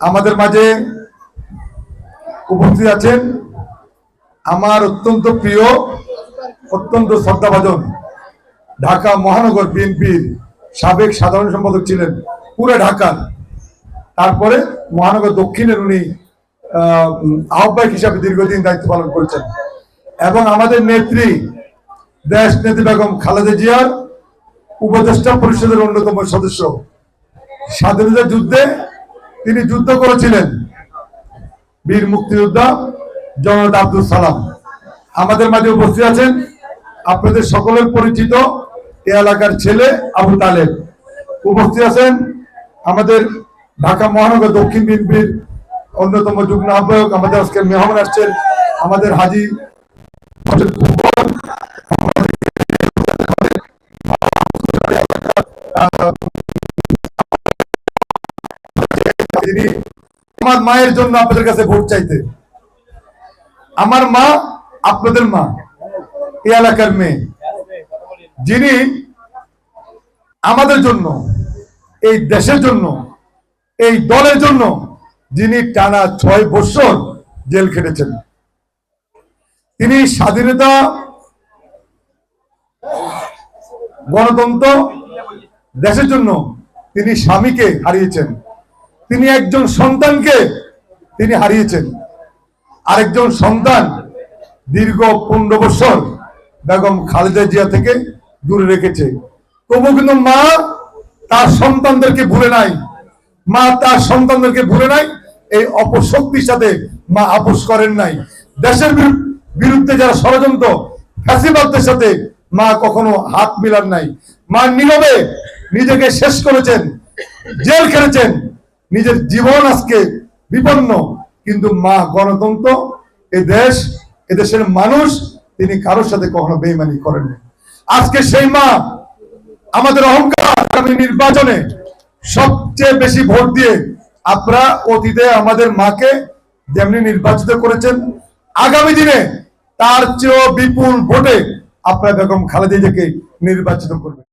আমাদের মাঝে উপস্থিত আছেন আমার অত্যন্ত প্রিয়, অত্যন্ত শ্রদ্ধাভাজন ঢাকা মহানগর বিএনপির সাবেক সাধারণ সম্পাদক ছিলেন, পুরো ঢাকার। তারপরে মহানগর দক্ষিণের উনি আহ্বায়ক হিসাবে দীর্ঘদিন দায়িত্ব পালন করেছেন। এবং আমাদের নেত্রী, দেশ নেত্রী বেগম খালেদা জিয়ার উপদেষ্টা পরিষদের অন্যতম সদস্য। স্বাধীনতা যুদ্ধে তিনি যুদ্ধ করেছিলেন। বীর মুক্তিযোদ্ধা জনরত আব্দুল সালাম। আমাদের মাঝে উপস্থিত আছেন আপনাদের সকলের পরিচিত এ এলাকার ছেলে আবু তালেব। উপস্থিত আছেন আমাদের ঢাকা মহানগর দক্ষিণ বিএনপির অন্যতম যুগ্ম আহ্বায়ক, আমাদের আজকে মেহমান আসছেন আমাদের হাজি আমার মায়ের জন্য আপনাদের কাছে ভোট চাইতে। আমার মা, আপনাদের মা, এই এলাকার মেয়ে। যিনি আমাদের জন্য, এই দেশের জন্য, এই দলের জন্য যিনি টানা ছয় বছর জেল খেটেছেন। তিনি স্বাধীনতা, গণতন্ত্র, দেশের জন্য তিনি স্বামীকে হারিয়েছেন। তিনি একজন সন্তানকে তিনি হারিয়েছেন। আরেকজন সন্তান দীর্ঘ পনেরো বছর বেগম খালেদা জিয়া থেকে দূরে রেখেছে। তবু কিন্তু মা তার সন্তানদেরকে ভুলে নাই। মা তার সন্তানদেরকে ভুলে নাই, এই অপশক্তির সাথে মা আপোষ করেন নাই। দেশের বিরু- বিরুদ্ধে যারা ষড়যন্ত্র, ফ্যাসিবাদদের সাথে মা কখনো হাত মিলান নাই। মা নীরবে নিজেকে শেষ করেছেন, জেল খেলেছেন নিজের জীবন আজকে বিপন্ন। কিন্তু মা গণতন্ত্র, এ দেশ এদেশের মানুষ, তিনি কারোর সাথে কখনো বেইমানি করেননি। আজকে সেই মা আমাদের অহংকার আগামী নির্বাচনে সবচেয়ে বেশি ভোট দিয়ে আপনারা অতীতে আমাদের মাকে যেমনি নির্বাচিত করেছেন, আগামী দিনে তার চেয়েও বিপুল ভোটে আপনারা বেগম খালেদা জিয়াকে নির্বাচিত করবেন।